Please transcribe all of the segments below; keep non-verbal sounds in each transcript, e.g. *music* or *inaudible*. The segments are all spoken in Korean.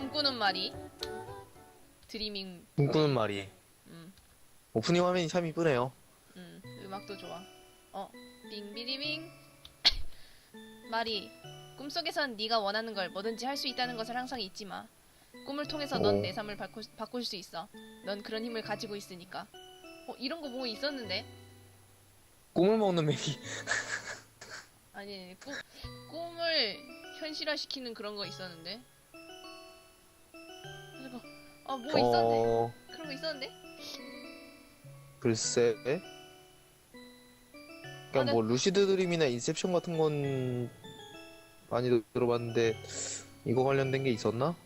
꿈꾸는 말이? 드리밍. 꿈꾸는 말이. 음, 오프닝 화면이 참 이쁘네요. 음, 음악도 좋아. 어 빙비리빙 *coughs* 말이 꿈속에선 네가 원하는 걸 뭐든지 할 수 있다는 것을 항상 잊지 마. 꿈을 통해서 넌 오. 내 삶을 바꾸, 바꿀 수 있어. 넌 그런 힘을 가지고 있으니까. 어 이런 거뭐 있었는데. 꿈을 먹는. *laughs* 아니 아니, 꿈, 꿈을 현실화시키는 그런 거 있었는데 잠깐 아뭐 있었는데 어, 그런 거 있었는데? 글쎄. 아, 그러니까 네. 뭐 루시드 드림이나 인셉션 같은 건 많이 들어봤는데 이거 관련된 게 있었나?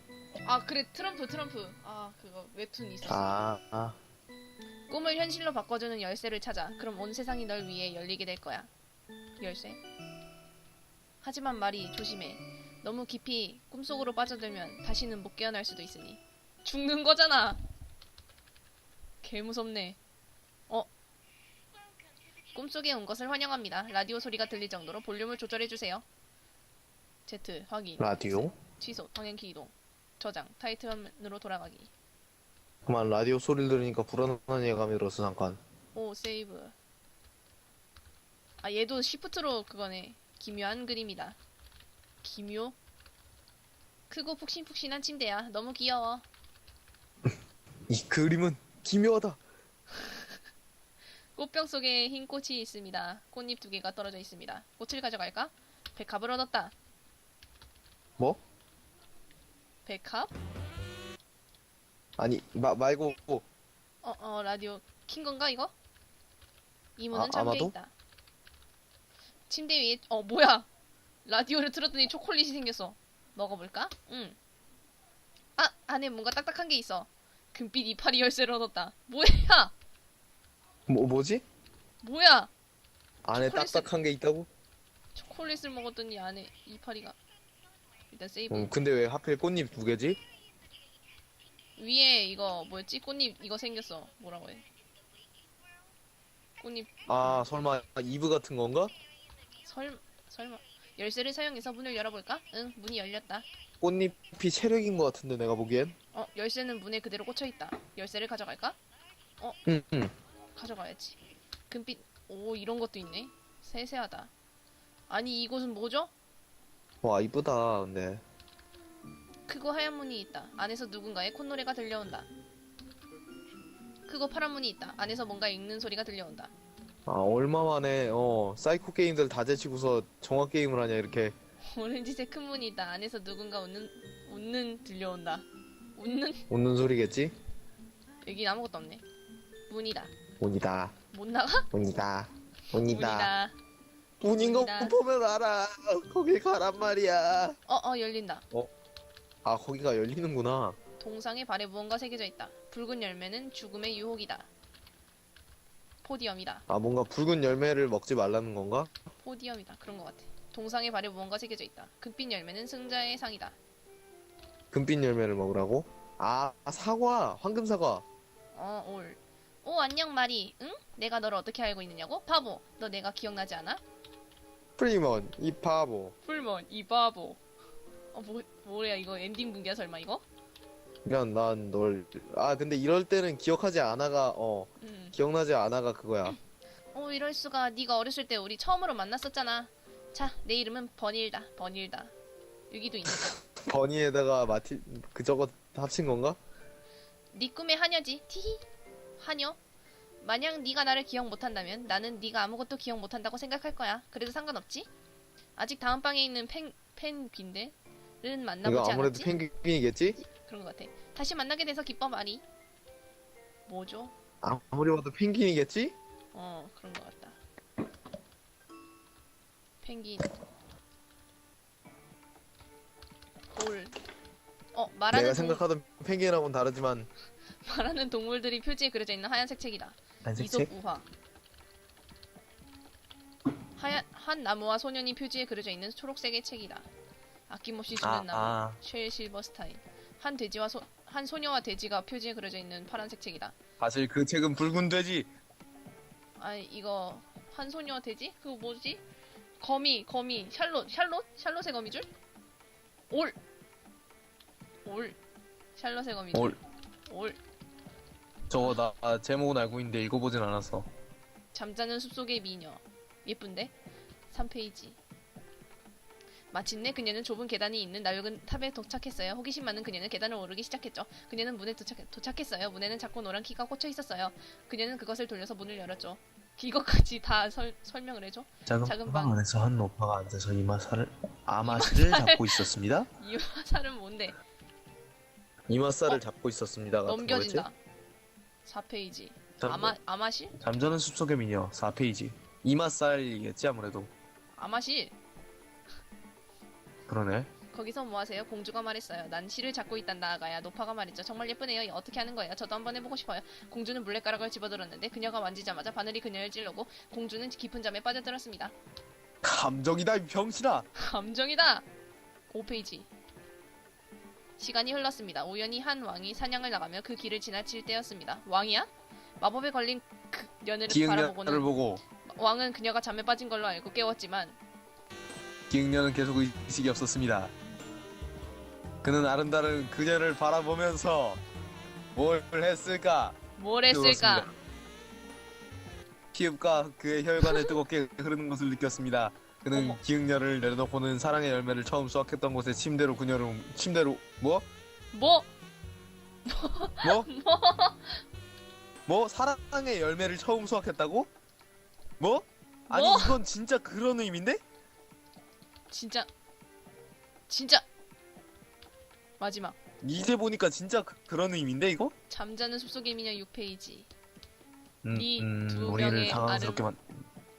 아 그래. 트럼프 트럼프. 아 그거 웹툰 있었어. 아, 아. 꿈을 현실로 바꿔주는 열쇠를 찾아. 그럼 온 세상이 널 위해 열리게 될 거야. 열쇠. 하지만 말이 조심해. 너무 깊이 꿈속으로 빠져들면 다시는 못 깨어날 수도 있으니 죽는 거잖아. 개 무섭네. 어? 꿈속에 온 것을 환영합니다. 라디오 소리가 들릴 정도로 볼륨을 조절해주세요. Z 확인. 라디오? 취소. 방향키 이동. 저장. 타이틀 화면으로 돌아가기. 그만. 라디오 소리를 들으니까 불안한 예감이 들어서 잠깐. 오 세이브. 아 얘도 시프트로 그거네. 기묘한 그림이다. 기묘? 크고 푹신푹신한 침대야. 너무 귀여워 이 그림은 기묘하다. 꽃병 속에 흰 꽃이 있습니다 꽃잎 두 개가 떨어져 있습니다 꽃을 가져갈까? 백합을 얻었다 뭐? 백합? 아니, 마, 말고, 어, 어, 라디오 킨 건가, 이거? 이 문은 아, 잠겨 아마도? 있다. 침대 위에, 어, 뭐야? 라디오를 틀었더니 초콜릿이 생겼어. 먹어볼까? 응. 아, 안에 뭔가 딱딱한 게 있어. 금빛 이파리 열쇠를 얻었다. 뭐야? 뭐, 뭐지? 뭐야? 안에 초콜릿을- 딱딱한 게 있다고? 초콜릿을 먹었더니 안에 이파리가. 일단 세이브. 음, 근데 왜 하필 꽃잎 두 개지? 위에 이거 뭐였지? 꽃잎 이거 생겼어. 뭐라고 해? 꽃잎 아, 설마 이브 같은 건가? 설 설마 열쇠를 사용해서 문을 열어볼까? 응, 문이 열렸다. 꽃잎이 체력인 것 같은데 내가 보기엔. 어, 열쇠는 문에 그대로 꽂혀 있다. 열쇠를 가져갈까? 응, 응. 가져가야지. 금빛 오 이런 것도 있네. 세세하다. 아니 이곳은 뭐죠? 와, 이쁘다, 근데. 크고 하얀 문이 있다. 안에서 누군가의 콧노래가 들려온다. 크고 파란 문이 있다. 안에서 뭔가 읽는 소리가 들려온다. 아, 얼마 만에, 어, 사이코 게임들 다 제치고서 정화 게임을 하냐, 이렇게. *laughs* 오렌지색 큰 문이 있다. 안에서 누군가 웃는 웃는 들려온다. 웃는 웃는 소리겠지? 여긴 아무것도 없네. 문이다. 운이다, 못 나가? 운이다, 운이다. 문이다. 운인 거 운이다. 보면 알아. 거길 가란 말이야. 어, 어, 열린다. 아, 거기가 열리는구나. 동상의 발에 무언가 새겨져 있다. 붉은 열매는 죽음의 유혹이다. 포디엄이다. 아, 뭔가 붉은 열매를 먹지 말라는 건가? 포디엄이다. 그런 것 같아. 동상의 발에 무언가 새겨져 있다. 금빛 열매는 승자의 상이다. 금빛 열매를 먹으라고? 아, 사과, 황금 사과. 어, 올. 오, 안녕, 마리. 응? 내가 너를 어떻게 알고 있느냐고? 바보. 너 내가 기억나지 않아? 프리먼, 이 바보. 풀먼, 이 바보. 어, 뭐, 뭐야, 이거 엔딩 분기야, 설마 이거? 그냥 난 널, 아, 근데 이럴 때는 기억하지 않아가, 어, 음. 기억나지 않아가 그거야. 어, 이럴 수가. 네가 어렸을 때 우리 처음으로 만났었잖아. 자, 내 이름은 버닐다. 버닐다. 여기도 있네. *laughs* 버니에다가 마티, 그 저거 합친 건가? 네 꿈의 하녀지. 티히. 하녀? 만약 네가 나를 기억 못한다면 나는 네가 아무것도 기억 못한다고 생각할 거야. 그래도 상관없지? 아직 다음 방에 있는 펜 펜귀인들은 이거 만나보지 아무래도 않았지? 펭귄이겠지? 그런 것 같아. 다시 만나게 돼서 기뻐 말이. 뭐죠? 아무리 봐도 펭귄이겠지? 어 그런 것 같다. 펭귄. 볼. 어 말하는 내가 동, 생각하던 펭귄하고는 다르지만, *laughs* 말하는 동물들이 표지에 그려져 있는 하얀색 책이다. 안색 이솝 책? 우화. 하얀 한 나무와 소년이 표지에 그려져 있는 초록색의 책이다. 아낌없이 주는 아, 나무. 아. 쉘 실버 스타인. 한 돼지와 소, 한 소녀와 돼지가 표지에 그려져 있는 파란색 책이다. 사실 그 책은 붉은 돼지. 아 이거 한 소녀 돼지? 그거 뭐지? 거미 거미 샬롯 샬롯 샬롯의 거미줄? 올 올. 샬롯의 거미줄. 올. 올. 저거 나 제목은 알고 있는데 읽어보진 않았어. 잠자는 숲속의 미녀. 예쁜데? 3페이지. 마침내 그녀는 좁은 계단이 있는 낡은 탑에 도착했어요. 호기심 많은 그녀는 계단을 오르기 시작했죠. 그녀는 문에 도착, 도착했어요. 문에는 작고 노란 키가 꽂혀 있었어요. 그녀는 그것을 돌려서 문을 열었죠. 이것까지 다 설, 설명을 해줘? 작은, 작은 방 방. 안에서 한 노파가 앉아서 이마살을 이마살. 잡고 있었습니다. *laughs* 이 화살은 뭔데? 이마살을 어? 잡고 있었습니다. 같은 넘겨진다. 4페이지. 거였지? 아마, 아마실? 잠자는 숲속의 미녀 4페이지. 이마살이겠지 아무래도. 아마실? 그러네. 거기서 뭐 하세요? 공주가 말했어요. 난 실을 잡고 있단다, 아가야. 노파가 말했죠. 정말 예쁘네요. 어떻게 하는 거예요? 저도 한번 해보고 싶어요. 공주는 물레가락을 집어들었는데 그녀가 만지자마자 바늘이 그녀를 찔르고 공주는 깊은 잠에 빠져들었습니다. 감정이다 이 병신아. 감정이다! 5페이지. 시간이 흘렀습니다. 우연히 한 왕이 사냥을 나가며 그 길을 지나칠 때였습니다. 왕이야? 마법에 걸린 그 기흥녀를 바라보고는 보고 왕은 그녀가 잠에 빠진 걸로 알고 깨웠지만 기흥녀는 계속 의식이 없었습니다. 그는 아름다운 그녀를 바라보면서 뭘 했을까? 뭘 했을까? 피읍과 그의 혈관에 뜨겁게 흐르는 것을 느꼈습니다. 그는 어머. 기흥녀를 내려놓고는 사랑의 열매를 처음 수확했던 곳에 침대로 그녀를 침대로 뭐? 뭐? *laughs* 뭐? 뭐? 사랑의 열매를 처음 수확했다고? 뭐? 아니 뭐? 이건 진짜 그런 의미인데? 진짜 진짜 마지막 이제 보니까 진짜 그, 그런 의미인데 이거? 잠자는 숲속의 미녀 6페이지 음, 이음, 두 우리를 명의 당황스럽게 만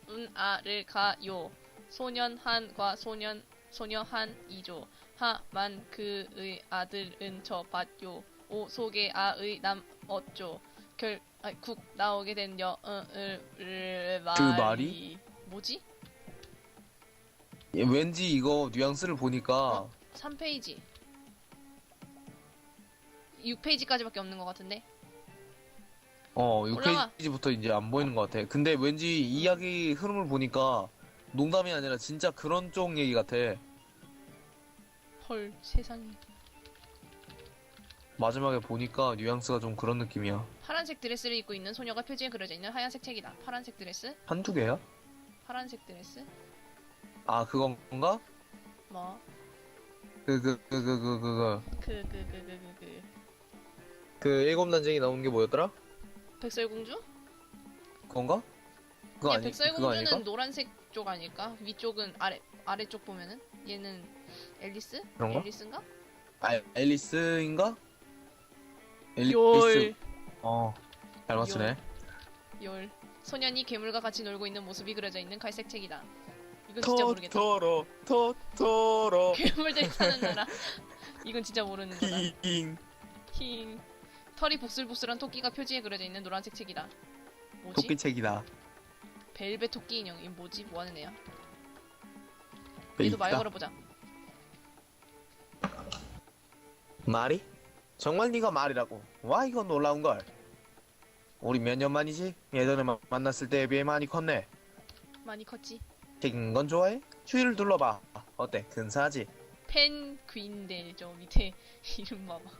은아를 가요 소년 한과 소년 소녀 한 이조 하만 그의 아들은 저 밭요 오 속의 아의 남 어쩌 결국 나오게 된 여을 말이 그 말이? 뭐지? 예, 왠지 이거 뉘앙스를 보니까 어? 3페이지 6페이지까지밖에 없는 것 같은데 어, 올라가. 6페이지부터 이제 안 보이는 것 같아. 근데 왠지 이야기 흐름을 보니까 농담이 아니라 진짜 그런 쪽 얘기 같아. 헐 세상에 마지막에 보니까 뉘앙스가 좀 그런 느낌이야. 파란색 드레스를 입고 있는 소녀가 표지에 그려져 있는 하얀색 책이다. 파란색 드레스? 한두 개야? 파란색 드레스? 아, 그건가? 뭐? 그, 그, 그, 그, 그, 그, 그. 그, 그, 그, 그, 그, 그. 그 일곱 난쟁이 나온 게 뭐였더라? 백설공주? 그건가? 그거 야, 아니, 그거 백설공주는 아닐까? 노란색 쪽 아닐까? 위쪽은 아래, 아래쪽 보면은? 얘는 앨리스? 그런가? 앨리스인가? 아, 앨리스인가? 앨리스. 열. 어, 잘 맞추네. 열. 소년이 괴물과 같이 놀고 있는 모습이 그려져 있는 갈색 책이다. 이건 진짜 모르겠다. 토토로, 토토로, *laughs* 괴물들이 사는 나라. 이건 진짜 모르는 거다. 힝. 힝. 털이 복슬복슬한 토끼가 표지에 그려져 있는 노란색 책이다. 뭐지? 토끼 책이다. 벨벳 토끼 인형. 이 뭐지? 뭐 하는 애야? 네, 얘도 말. 걸어보자. 말이? 정말 네가 말이라고. 와 이거 놀라운 걸. 우리 몇 년 만이지? 예전에 마- 만났을 때에 비해 많이 컸네. 많이 컸지. 튀긴 건 좋아해? 주위를 둘러봐. 어때? 근사하지? 펜귀인데 저 밑에 *laughs* 이름 봐봐.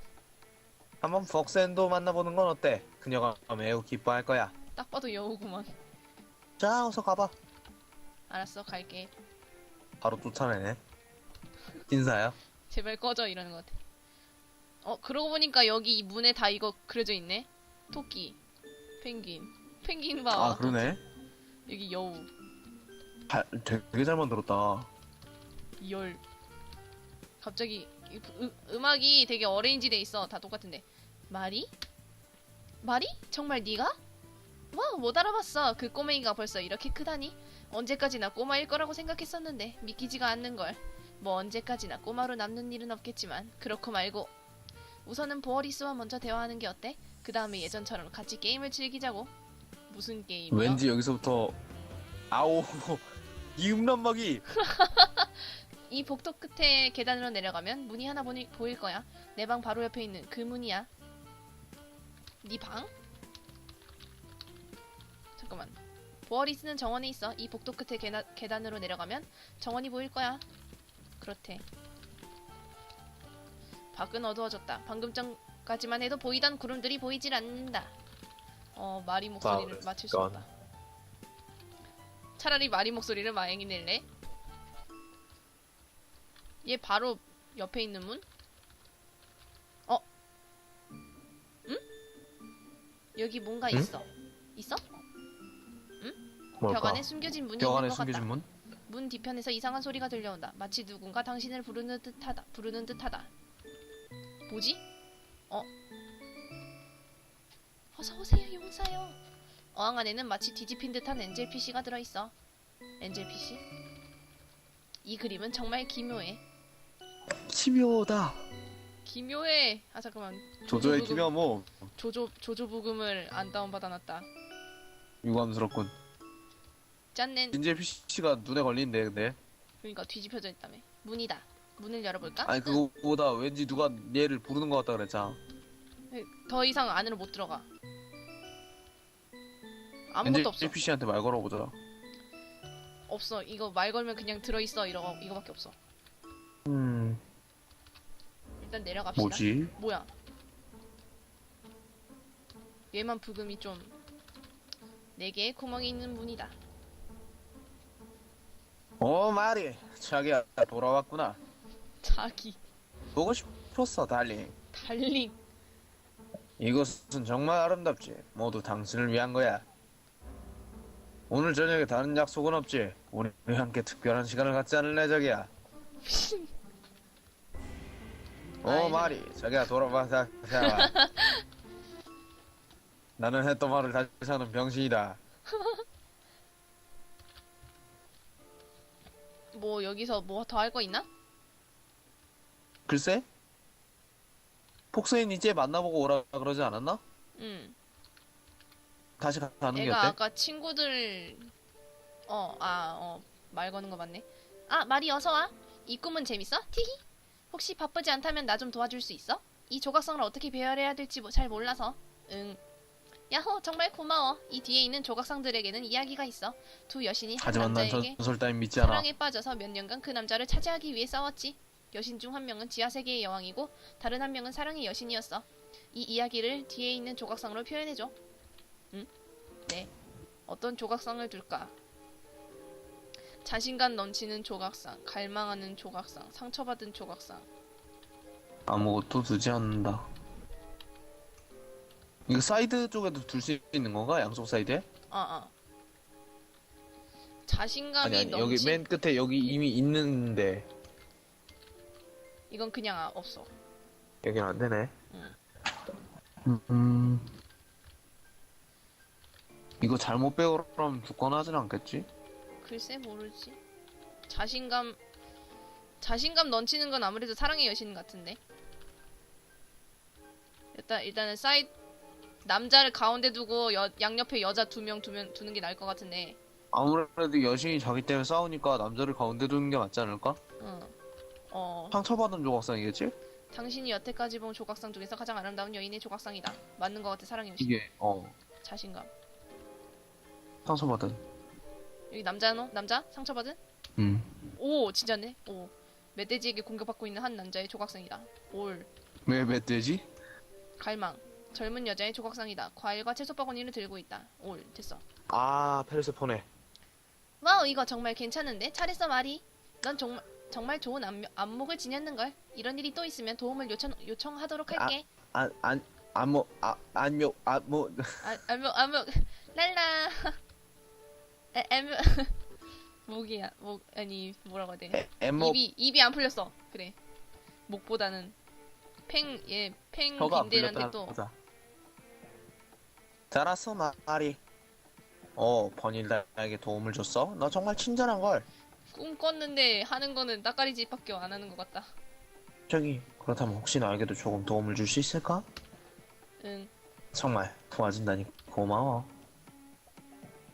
한번 폭센도 만나보는 건 어때? 그녀가 매우 기뻐할 거야. 딱 봐도 여우구만. 자, 어서 가봐. 알았어, 갈게. 바로 쫓아내네. 인사야. 제발 꺼져 이러는 것 같아. 어, 그러고 보니까 여기 이 문에 다 이거 그려져 있네. 토끼, 펭귄, 펭귄 봐. 아, 그러네. 여기 여우, 잘, 되게 잘 만들었다. 열. 갑자기 이 음, 음악이 되게 어레인지 돼 있어. 다 똑같은데. 마리? 마리? 정말 네가? 와, 못 알아봤어. 그 꼬맹이가 벌써 이렇게 크다니. 언제까지나 꼬마일 거라고 생각했었는데 믿기지가 않는 걸. 뭐 언제까지나 꼬마로 남는 일은 없겠지만 그렇고 말고 우선은 보어리스와 먼저 대화하는 게 어때? 그 다음에 예전처럼 같이 게임을 즐기자고. 무슨 게임이요? 왠지 여기서부터 아오 *laughs* 이 음란막이 *laughs* 이 복도 끝에 계단으로 내려가면 문이 하나 보니, 보일 거야. 내 방 바로 옆에 있는 그 문이야. 네 방? 잠깐만. 보어리 스는 정원에 있어. 이 복도 끝에 계나, 계단으로 내려가면 정원이 보일 거야. 그렇대. 밖은 어두워졌다. 방금 전 까지만 해도 보이던 구름들이 보이질 않는다. 어, 마리 목소리를 아, 맞출 수. 없다. 차라리 마리 목소리를 마행이 낼래? 얘 바로 옆에 있는 문? 어? 응? 여기 뭔가 응? 있어. 있어? 뭘까? 벽 안에 숨겨진 문이 벽 안에 있는 것 숨겨진 같다. 문? 문 뒤편에서 이상한 소리가 들려온다. 마치 누군가 당신을 부르는 듯하다. 부르는 듯하다. 뭐지? 어? 어서 오세요, 용사요. 어항 안에는 마치 뒤집힌 듯한 엔젤 PC가 들어 있어. 엔젤 PC? 이 그림은 정말 기묘해.奇妙다. 기묘해. 아 잠깐만. 조조의 조조부금- 기묘 뭐 조조 조조 부금을 안 다운 받아놨다. 유감스럽군. 짠넨. 인제 PC가 눈에 걸리는데 근데. 그러니까 뒤집혀져 있다며. 문이다. 문을 열어볼까? 아니 그거보다 왠지 누가 얘를 부르는 것 같다 그랬잖아. 더 이상 안으로 못 들어가. 아무것도 없어. PC한테 말 걸어보자. 없어. 이거 말 걸면 그냥 들어있어. 이러 이거밖에 없어. 음 일단 내려갑시다. 뭐지? 뭐야? 얘만 부금이 좀. 네 개의 구멍이 있는 문이다. 어 마리 자기야 돌아왔구나. 자기 보고 싶었어 달링. 달링. 이곳은 정말 아름답지. 모두 당신을 위한 거야. 오늘 저녁에 다른 약속은 없지. 우리 함께 특별한 시간을 갖지 않을래, 자기야. 오, 아이, 마리. 자기야, 돌아봐, 자, 자. *laughs* 나는 했던 말을 다시 하는 병신이다. 뭐 여기서 뭐 더 할 거 있나? 글쎄? 폭스인 이제 만나보고 오라 그러지 않았나? 응. 다시 가- 가는 게 애가 어때? 아까 친구들 어, 아, 어, 말 거는 거 맞네. 아, 마리 어서 와. 이 꿈은 재밌어? 티히? 혹시 바쁘지 않다면 나 좀 도와줄 수 있어? 이 조각상을 어떻게 배열해야 될지 뭐- 잘 몰라서. 응. 야호, 정말 고마워. 이 뒤에 있는 조각상들에게는 이야기가 있어. 두 여신이 한 하지만 난 남자에게 전설 따윈 믿지 않아. 사랑에 빠져서 몇 년간 그 남자를 차지하기 위해 싸웠지. 여신 중 한 명은 지하 세계의 여왕이고 다른 한 명은 사랑의 여신이었어. 이 이야기를 뒤에 있는 조각상으로 표현해 줘. 응? 네. 어떤 조각상을 둘까? 자신감 넘치는 조각상, 갈망하는 조각상, 상처받은 조각상. 아무것도 두지 않는다. 이거 사이드 쪽에도 둘 수 있는 건가? 양쪽 사이드에? 아, 아. 자신감이 아니 아니 넘치. 여기 맨 끝에 여기 이미 있는데 이건 그냥 아, 없어. 여기는 안 되네. 응. 음, 음. 이거 잘못 배우라면 죽거나 하진 않겠지? 글쎄 모르지. 자신감 자신감 넘치는 건 아무래도 사랑의 여신 같은데. 일단 일단은 사이 남자를 가운데 두고 여, 양옆에 여자 두 명 두면 두는 게 나을 것 같은데. 아무래도 여신이 자기 때문에 싸우니까 남자를 가운데 두는 게 맞지 않을까? 응. 어. 상처받은 조각상이겠지? 당신이 여태까지 본 조각상 중에서 가장 아름다운 여인의 조각상이다. 맞는 것 같아 사랑의 여신. 이게 어 자신감. 상처받은 여기 남자노? 남자? 상처받은? 음. 오 진짜네. 오. 멧돼지에게 공격받고 있는 한 남자의 조각상이다. 올. 왜 멧돼지? 갈망. 젊은 여자의 조각상이다. 과일과 채소 바구니를 들고 있다. 올, 됐어. 아 페르세 포네 와우, 이거 정말 괜찮은데? 잘했어, 마리. 넌 정말 정말 좋은 안목, 안목을 지녔는 걸. 이런 일이 또 있으면 도움을 요청, 요청하도록 할게. 안안 안모 아 안묘 안모 아, 안목, 안목, 랄라. 에, 안목. *laughs* 목이야, 목, 아니, 뭐라고 해야 돼. 엠모 입이, 입이 안 풀렸어. 그래. 목보다는. 팽, 예, 팽 혀가 안 빈대라는데 풀렸다 또. 보자. 잘았어 마리. 어 버닐 나에게 도움을 줬어? 너 정말 친절한 걸. 꿈 꿨는데 하는 거는 따까리짓밖에 안 하는 것 같다. 저기 그렇다면 혹시 나에게도 조금 도움을 줄 수 있을까? 응. 정말 도와준다니 고마워.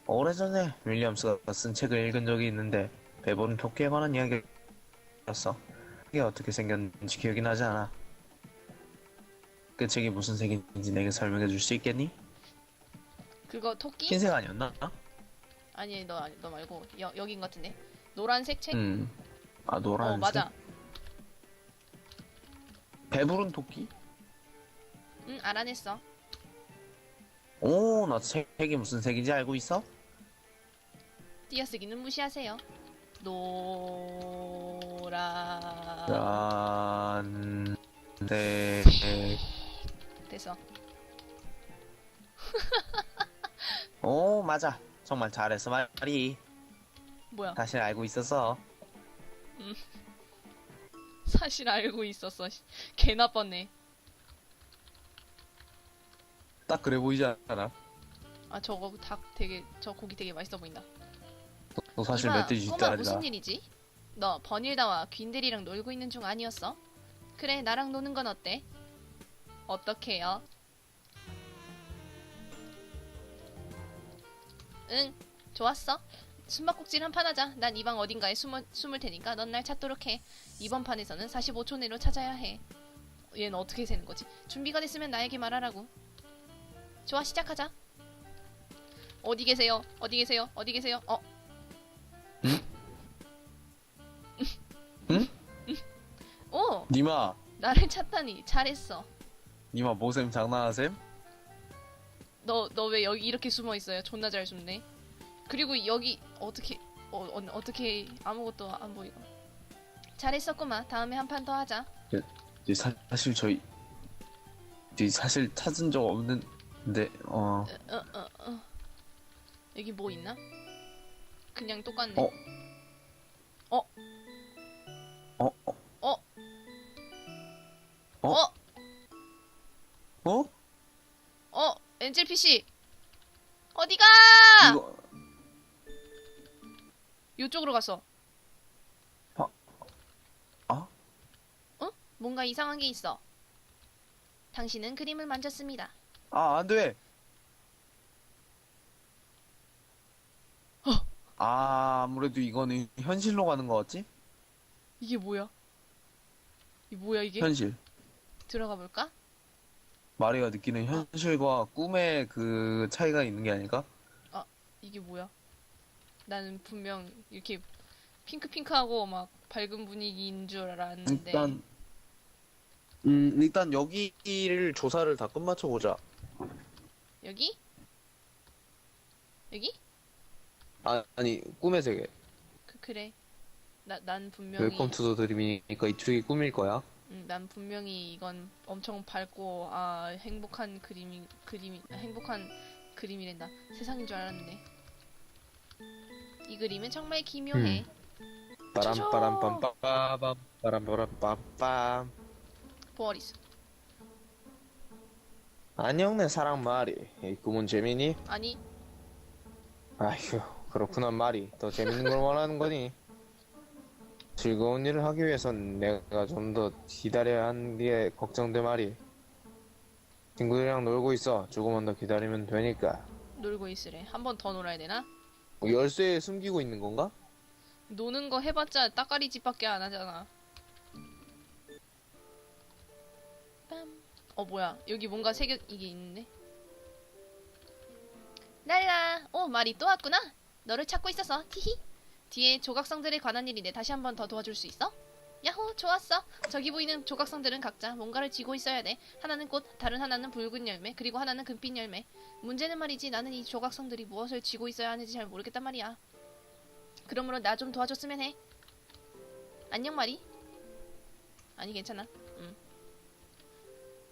오래전에 윌리엄스가 쓴 책을 읽은 적이 있는데 배부른 토끼에 관한 이야기였어. 이게 어떻게 생겼는지 기억이 나지 않아. 그 책이 무슨 색인지 내게 설명해 줄 수 있겠니? 그거 토끼? 흰색 아니었나? 아니 너 아니 너 말고 여, 여긴 것 같은데 노란색 책? 음. 아 노란색. 어 맞아 배부른 토끼? 응, 알아냈어. 오, 너 색이 무슨 색인지 알고 있어? 띄어쓰기는 무시하세요. 노라. 란, 데, *laughs* 됐어. *laughs* 오, 맞아. 정말 잘했어, 말이. 뭐야? 사실 알고 있었어. 사실 알고 있었어. 씨. 개 나빴네. 딱 그래 보이지 않아? 아 저거 닭 되게 저 고기 되게 맛있어 보인다. 너 사실 멧돼지 꼬마 뒷다리다. 무슨 일이지? 너 버닐다와 귄들이랑 놀고 있는 중 아니었어? 그래 나랑 노는 건 어때? 어떻게요? 응 좋았어. 숨바꼭질 한 판 하자. 난 이 방 어딘가에 숨을, 숨을 테니까 넌 날 찾도록 해. 이번 판에서는 45초 내로 찾아야 해. 얘는 어떻게 세는 거지? 준비가 됐으면 나에게 말하라고. 좋아 시작하자. 어디 계세요? 어디 계세요? 어디 계세요? 어? 응? 오! 니마, 나를 찾다니 잘했어. 니마 모셈 장난하셈? 너 너 왜 여기 이렇게 숨어 있어요? 존나 잘 숨네. 그리고 여기 어떻게 어, 어 어 떻게 아무것도 안 보이고. 잘했었구만. 다음에 한 판 더 하자. 이제 사, 사실 저희 이제 사실 찾은 적 없는데 어 어, 어, 어. 여기 뭐 있나? 그냥 똑같네. 어? 어? 어? 어? 어? 어? 어? 어? 엔젤 PC. 어디가? 이거 요쪽으로 갔어. 아? 아? 어? 뭔가 이상한 게 있어. 당신은 그림을 만졌습니다. 아 안 돼 어. 아 아무래도 이거는 현실로 가는 거 같지? 이게 뭐야? 이 뭐야 이게? 현실 들어가 볼까? 마리가 느끼는 현실과 꿈의 그 차이가 있는 게 아닐까? 이게 뭐야? 나는 분명 이렇게 핑크핑크하고 막 밝은 분위기인 줄 알았는데 일단 음 일단 여기를 조사를 다 끝마쳐 보자 여기? 여기? 아, 아니 꿈의 세계 그 그래. 나 난 분명히 웰컴 투더 드림이니까 이쪽이 꿈일 거야 음, 난 분명히 이건 엄청 밝고 아 행복한 그림이 그림이 행복한 그림이란다. 세상인 줄 알았는데. 이 그림은 정말 기묘해. 빠람 빠람 빰빰빰빰 빠람 빠람 빰빰 보어리스. 안녕 내 사랑 마리 이 꿈은 재미니? 아니 아휴 그렇구나 마리 더 재밌는 걸 원하는 거니? 즐거운 일을 하기 위해선 내가 좀 더 기다려야 하는 게 걱정돼 말이 친구들이랑 놀고 있어 조금만 더 기다리면 되니까 놀고 있으래. 한 번 더 놀아야 되나? 뭐 열쇠에 숨기고 있는 건가? 노는 거 해봤자 따까리 집밖에 안 하잖아. 빰. 어 뭐야? 여기 뭔가 새겨 이게 있는데? 랄라. 오 말이 또 왔구나. 너를 찾고 있어서. 히히. 뒤에 조각성들에 관한 일인데 다시 한 번 더 도와줄 수 있어? 야호 좋았어. 저기 보이는 조각성들은 각자 뭔가를 쥐고 있어야 돼. 하나는 꽃, 다른 하나는 붉은 열매, 그리고 하나는 금빛 열매. 문제는 말이지 나는 이 조각성들이 무엇을 쥐고 있어야 하는지 잘 모르겠단 말이야. 그러므로 나 좀 도와줬으면 해. 안녕 마리. 아니 괜찮아. 응.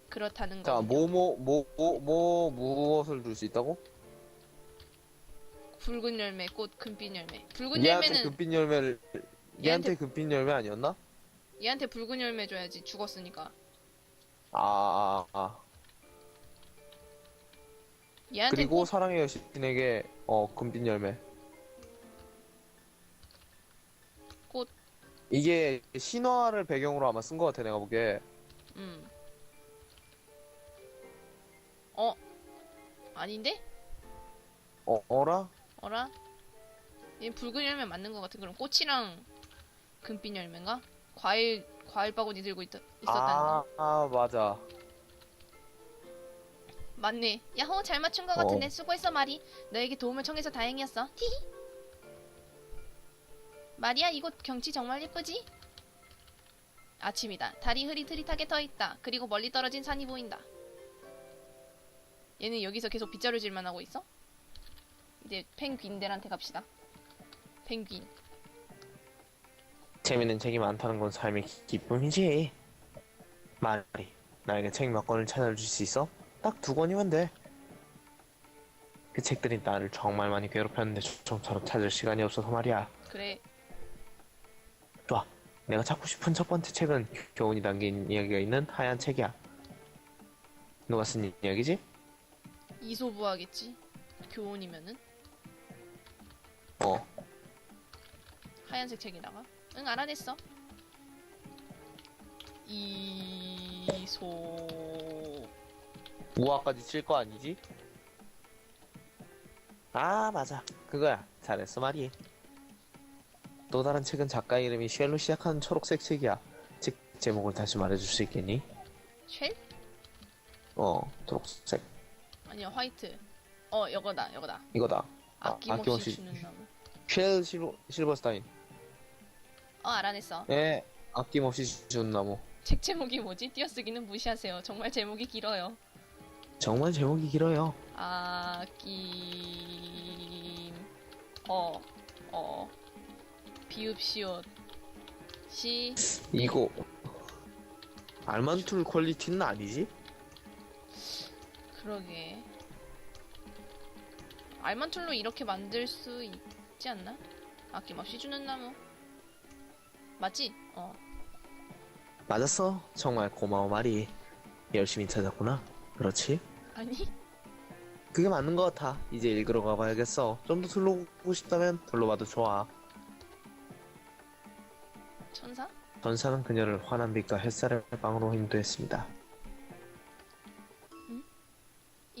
그렇다는 거. 뭐, 자뭐뭐 뭐 뭐 무엇을 줄 수 있다고? 붉은 열매, 꽃, 금빛 열매. 붉은 얘한테 열매는 금빛 열매를 얘한테- 얘한테 금빛 열매 아니었나? 얘한테 붉은 열매 줘야지. 죽었으니까. 아, 아, 아. 얘한테 그리고 꽃, 사랑의 여신에게 어 금빛 열매. 꽃. 이게 신화를 배경으로 아마 쓴 것 같아 내가 보기에. 음. 어? 아닌데? 어 어라? 어라? 얘 붉은 열매 맞는 것 같은 그럼 꽃이랑 금빛 열매인가? 과일 과일 바구니 들고 있, 있었다는 아, 거. 아 맞아. 맞네. 야호 잘 맞춘 것 어. 같은데 수고했어 마리. 너에게 도움을 청해서 다행이었어. 히히. 마리야 이곳 경치 정말 예쁘지? 아침이다. 달이 흐릿흐릿하게 떠 있다. 그리고 멀리 떨어진 산이 보인다. 얘는 여기서 계속 빗자루질만 하고 있어? 이제 펭귄들한테 갑시다. 펭귄. 재밌는 책이 많다는 건 삶의 기- 기쁨이지. 말이 나에게 책 몇 권을 찾아줄 수 있어? 딱 두 권이면 돼. 그 책들이 나를 정말 많이 괴롭혔는데 좀처럼 찾을 시간이 없어서 말이야. 그래. 좋아. 내가 찾고 싶은 첫 번째 책은 교훈이 담긴 이야기가 있는 하얀 책이야. 누가 쓴 이야기지? 이소부하겠지. 교훈이면은 어. 하얀색 책에다가. 응 알아냈어. 이소. 우화까지 칠 거 아니지? 아, 맞아. 그거야. 잘했어, 말이. 또 다른 책은 작가 이름이 쉘로 시작하는 초록색 책이야. 책 제목을 다시 말해줄 수 있겠니? 쉘? 어, 초록색. 아니야 화이트. 어 이거다 이거다. 이거다. 아, 아낌없이, 아낌없이. 주는 나무. 쉘 실버, 실버스타인. 어 알아냈어. 예, 아낌없이 주는 나무. 책 제목이 뭐지? 띄어쓰기는 무시하세요. 정말 제목이 길어요. 정말 제목이 길어요. 아낌 어, 어, 비읍 시옷 시 이거 알만툴 퀄리티는 아니지? 그러게 알만툴로 이렇게 만들 수 있지 않나? 아낌없이 주는 나무 맞지? 어 맞았어. 정말 고마워 말이. 열심히 찾았구나. 그렇지? 아니 그게 맞는 것 같아. 이제 읽으러 가봐야겠어. 좀 더 둘러보고 싶다면 둘러봐도 좋아. 천사? 전사는 그녀를 환한 빛과 햇살의 방으로 인도했습니다.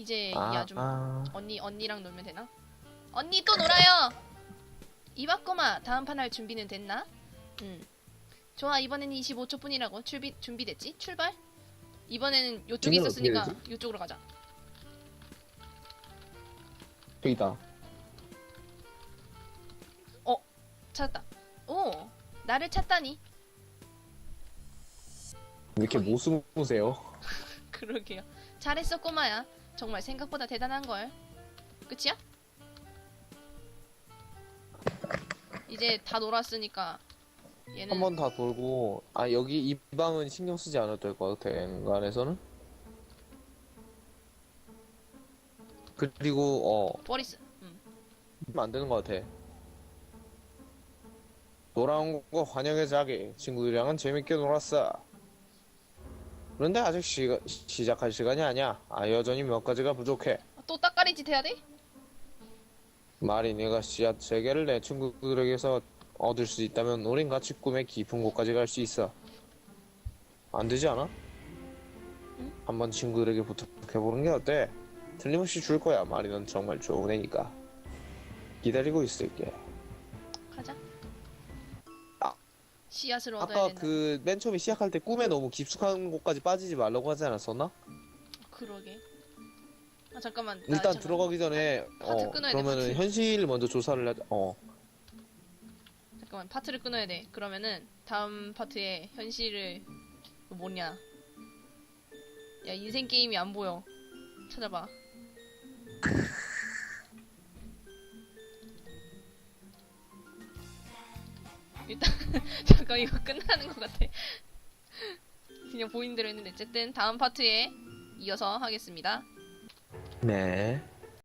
이제 이 아, 아줌 아, 언니 언니랑 놀면 되나? 언니 또 놀아요. 이바꼬마 다음 판 할 준비는 됐나? 응. 좋아 이번에는 25초뿐이라고 준비 준비됐지? 출발? 이번에는 요쪽에 있었으니까? 요쪽으로 가자. 저기다. 찾았다. 오 나를 찾다니. 왜 이렇게 거기. 모스무세요? *laughs* 그러게요. 잘했어 꼬마야. 정말 생각보다 대단한 걸. 끝이야? 이제 다 놀았으니까 얘는 한 번 다 돌고, 아, 여기 이 방은 신경 쓰지 않아도 될 것 같아, 엔간에서는? 그리고, 어, 버리스. 음. 안 되는 것 같아. 돌아온 거 환영해 자기. 친구들이랑은 재밌게 놀았어. 그런데 아직 시, 시작할 시간이 아니야. 아, 여전히 몇 가지가 부족해. 또 따까리짓 해야 돼? 말이 내가 씨앗 세 개를 내 친구들에게서 얻을 수 있다면 우린 같이 꿈의 깊은 곳까지 갈 수 있어. 안 되지 않아? 한번 친구들에게 부탁해보는 게 어때? 틀림없이 줄 거야. 말이 넌 정말 좋은 애니까. 기다리고 있을게. 가자. 아. 씨앗을 얻어야 아까 된다. 그 맨 처음에 시작할 때 꿈에 너무 깊숙한 곳까지 빠지지 말라고 하지 않았었나? 그러게. 아 잠깐만. 나 일단 잠깐만. 들어가기 전에 파트 어 끊어야 돼, 그러면은 파트. 현실 먼저 조사를 하자. 어 잠깐만 파트를 끊어야 돼. 그러면은 다음 파트에 현실을 그 뭐냐? 야 인생 게임이 안 보여. 찾아봐. *laughs* 일단 *laughs* 잠깐 이거 끝나는 것 같아. 그냥 보인 대로 했는데 어쨌든 다음 파트에 이어서 하겠습니다. 네.